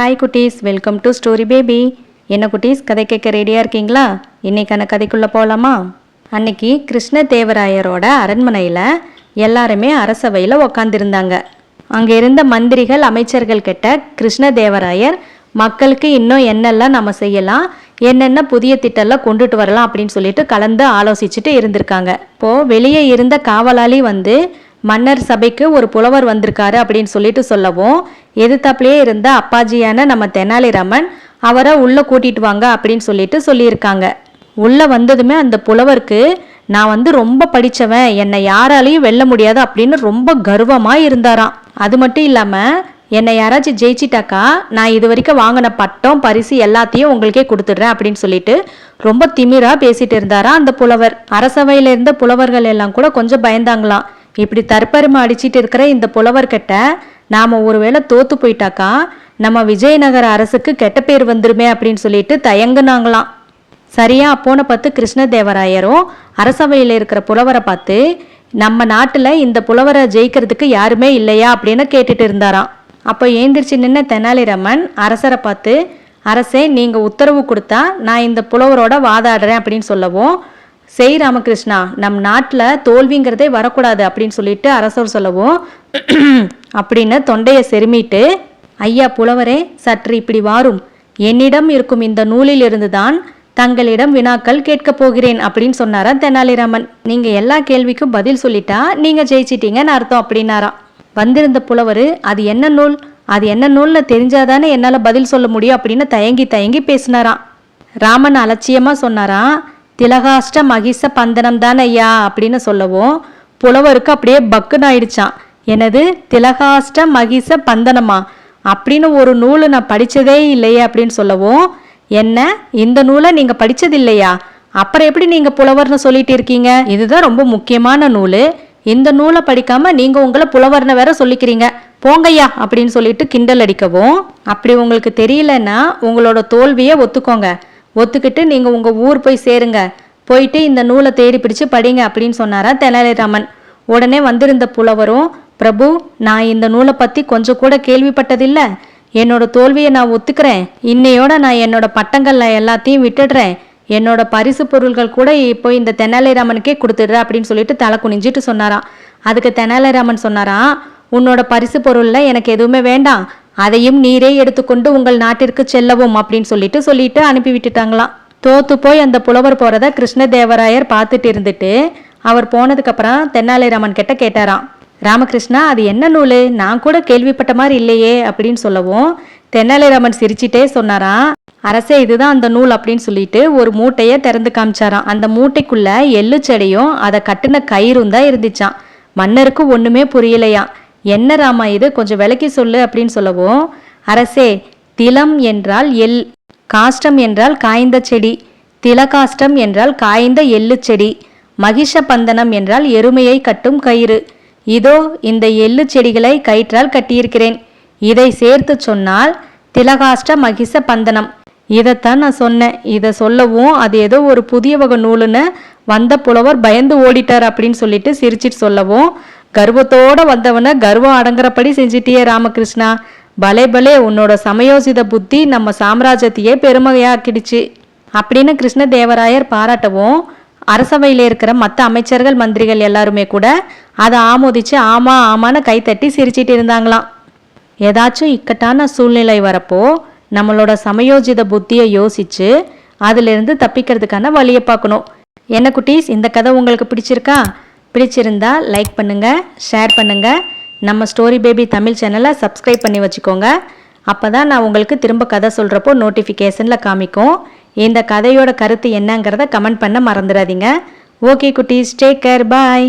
Hi குட்டீஸ். Welcome to story baby என்ன குட்டீஸ் கதை கேட்க ரெடியாக இருக்கீங்களா? இன்னைக்கான கதைக்குள்ளே போகலாமா அன்னைக்கு கிருஷ்ணதேவராயரோட அரண்மனையில் எல்லாருமே அரசவையில் உக்காந்துருந்தாங்க. அங்கே இருந்த மந்திரிகள் அமைச்சர்கள் கிட்ட கிருஷ்ணதேவராயர் மக்களுக்கு இன்னும் என்னெல்லாம் நம்ம செய்யலாம்? என்னென்ன புதிய திட்டம்லாம் கொண்டுட்டு வரலாம்? அப்படின்னு சொல்லிட்டு கலந்து ஆலோசிச்சுட்டு இருந்திருக்காங்க. இப்போது வெளியே இருந்த காவலாளி வந்து மன்னர் சபைக்கு ஒரு புலவர் வந்திருக்காரு அப்படின்னு சொல்லிட்டு சொல்லவும் எதிர்த்தாப்புலேயே இருந்த அப்பாஜியான நம்ம தெனாலிராமன் அவரை உள்ளே கூட்டிட்டு வாங்க அப்படின்னு சொல்லிட்டு சொல்லியிருக்காங்க. உள்ளே வந்ததுமே அந்த புலவருக்கு நான் வந்து ரொம்ப படித்தவன் என்னை யாராலையும் வெல்ல முடியாது அப்படின்னு ரொம்ப கர்வமாக இருந்தாராம். அது மட்டும் இல்லாமல் என்னை யாராச்சும் ஜெயிச்சிட்டாக்கா நான் இது வரைக்கும் வாங்கின பட்டம் பரிசு எல்லாத்தையும் உங்களுக்கே கொடுத்துடுறேன் அப்படின்னு சொல்லிட்டு ரொம்ப திமிராக பேசிட்டு இருந்தாரா அந்த புலவர். அரசவையில் இருந்த புலவர்கள் எல்லாம் கூட கொஞ்சம் பயந்தாங்களாம். இப்படி தற்பருமா அடிச்சிட்டு இருக்கிற இந்த புலவர்கிட்ட நாம ஒருவேளை தோத்து போயிட்டாக்கா நம்ம விஜயநகர அரசுக்கு கெட்ட பேர் வந்துருமே அப்படின்னு சொல்லிட்டு தயங்குனாங்களாம். சரியா அப்போன பார்த்து கிருஷ்ணதேவராயரும் அரசவையில் இருக்கிற புலவரை பார்த்து நம்ம நாட்டில் இந்த புலவரை ஜெயிக்கிறதுக்கு யாருமே இல்லையா அப்படின்னு கேட்டுட்டு இருந்தாராம். அப்போ ஏந்திரிச்சு நின்ன தெனாலிராமன் அரசரை பார்த்து அரசே நீங்கள் உத்தரவு கொடுத்தா நான் இந்த புலவரோட வாதாடுறேன் அப்படின்னு சொல்லவும் செய் ராமகிருஷ்ணா நம் நாட்டில் தோல்விங்கிறதே வரக்கூடாது அப்படின்னு சொல்லிட்டு அரசர் சொல்லவும் அப்படின்னு தொண்டையை செருமிட்டு ஐயா புலவரே சற்று இப்படி வாரும். என்னிடம் இருக்கும் இந்த நூலில் இருந்துதான் தங்களிடம் வினாக்கள் கேட்கப் போகிறேன் அப்படின்னு சொன்னாரா தெனாலிராமன். நீங்க எல்லா கேள்விக்கும் பதில் சொல்லிட்டா நீங்க ஜெயிச்சிட்டீங்கன்னு அர்த்தம் அப்படின்னாராம் வந்திருந்த புலவர் அது என்ன நூல்? அது என்ன நூல்னு தெரிஞ்சாதானே என்னால பதில் சொல்ல முடியும் அப்படின்னு தயங்கி தயங்கி பேசினாராம். ராமன் அலட்சியமா சொன்னாராம். திலகாஷ்ட மகிஷ பந்தனம் தானே ஐயா அப்படின்னு சொல்லவும் புலவருக்கு அப்படியே பக்குன்னு ஆயிடுச்சான் எனது திலகாஷ்ட மகிஷ பந்தனமா? அப்படின்னு ஒரு நூல் நான் படித்ததே இல்லையே அப்படின்னு சொல்லவும் என்ன? இந்த நூலை நீங்கள் படித்தது இல்லையா அப்புறம் எப்படி நீங்கள் புலவர்னு சொல்லிட்டு இருக்கீங்க? இதுதான் ரொம்ப முக்கியமான நூல். இந்த நூலை படிக்காமல் நீங்கள் உங்களை புலவர்னு வேற சொல்லிக்கிறீங்க. போங்கய்யா அப்படின்னு சொல்லிட்டு கிண்டல் அடிக்கவும் அப்படி உங்களுக்கு தெரியலன்னா உங்களோட தோல்வியை ஒத்துக்கோங்க. ஒத்துக்கிட்டு நீங்க உங்க ஊர் போய் சேருங்க. போயிட்டு இந்த நூலை தேடி பிடிச்சு படிங்க அப்படின்னு சொன்னாரா தெனாலிராமன். உடனே வந்திருந்த புலவரும் பிரபு நான் இந்த நூலை பத்தி கொஞ்சம் கூட கேள்விப்பட்டதில்ல. என்னோட தோல்வியை நான் ஒத்துக்கிறேன். இன்னையோட நான் என்னோட பட்டங்கள்ல எல்லாத்தையும் விட்டுடுறேன். என்னோட பரிசு பொருள்கள் கூட இப்போ இந்த தெனாலிராமனுக்கே கொடுத்துடுற அப்படின்னு சொல்லிட்டு தலை குனிஞ்சிட்டு சொன்னாராம். அதுக்கு தெனாலிராமன் சொன்னாராம் உன்னோட பரிசு பொருள்ல எனக்கு எதுவுமே வேண்டாம். அதையும் நீரே எடுத்துக்கொண்டு உங்கள் நாட்டிற்கு செல்லவும் அப்படின்னு சொல்லிட்டு சொல்லிட்டு அனுப்பி விட்டுட்டாங்களாம் தோத்து போய் அந்த புலவர் போறத கிருஷ்ணதேவராயர் பார்த்துட்டு இருந்துட்டு அவர் போனதுக்கப்புறம் தெனாலிராமன் கிட்ட கேட்டாராம். ராமகிருஷ்ணா அது என்ன நூல்? நான் கூட கேள்விப்பட்ட மாதிரி இல்லையே அப்படின்னு சொல்லவும் தெனாலிராமன் சிரிச்சிட்டே சொன்னாராம். அரசே இதுதான் அந்த நூல் அப்படின்னு சொல்லிட்டு ஒரு மூட்டையை திறந்து காமிச்சாராம். அந்த மூட்டைக்குள்ள எள்ளு செடியும் அதை கட்டின கயிறும் தான் இருந்துச்சாம். மன்னருக்கு ஒன்றுமே புரியலையாம். என்ன ராமா இது? கொஞ்சம் விளக்கி சொல்லு அப்படின்னு சொல்லவும் அரசே திலம் என்றால் எள் காஷ்டம் என்றால் காய்ந்த செடி திலகாஷ்டம் என்றால் காய்ந்த எள்ளு செடி மகிஷ பந்தனம் என்றால் எருமையை கட்டும் கயிறு. இதோ இந்த எள்ளு செடிகளை கயிற்றால் கட்டியிருக்கிறேன். இதை சேர்த்து சொன்னால் திலகாஷ்ட மகிஷ பந்தனம் இதைத்தான் நான் சொன்னேன். இதை சொல்லவும் அது ஏதோ ஒரு புதிய வகை நூலுன்னு வந்த புலவர் பயந்து ஓடிட்டார் அப்படின்னு சொல்லிட்டு சிரிச்சிட்டு சொல்லவும் கர்வத்தோட வந்தவனை கர்வம் அடங்குறபடி செஞ்சிட்டியே ராமகிருஷ்ணா. பலே பலே உன்னோட சமயோசித புத்தி நம்ம சாம்ராஜ்யத்தையே பெருமையாக்கிடுச்சு அப்படின்னு கிருஷ்ணதேவராயர் பாராட்டவும் அரசவையில் இருக்கிற மற்ற அமைச்சர்கள் மந்திரிகள் எல்லாருமே கூட அதை ஆமோதிச்சு ஆமா ஆமான்னு கைத்தட்டி சிரிச்சிட்டு இருந்தாங்களாம். ஏதாச்சும் இக்கட்டான சூழ்நிலை வரப்போ நம்மளோட சமயோஜித புத்தியை யோசிச்சு அதிலிருந்து தப்பிக்கிறதுக்கான வழியை பார்க்கணும். என்ன குட்டீஸ் இந்த கதை உங்களுக்கு பிடிச்சிருக்கா? பிடிச்சிருந்தா லைக் பண்ணுங்கள் ஷேர் பண்ணுங்கள் நம்ம ஸ்டோரி பேபி தமிழ் சேனலை சப்ஸ்கிரைப் பண்ணி வச்சுக்கோங்க. அப்போ தான் நான் உங்களுக்கு திரும்ப கதை சொல்கிறப்போ நோட்டிஃபிகேஷனில் காமிக்கும். இந்த கதையோட கருத்து என்னங்கிறத கமெண்ட் பண்ண மறந்துடாதீங்க. ஓகே குட்டீஸ் டேக் கேர் பாய்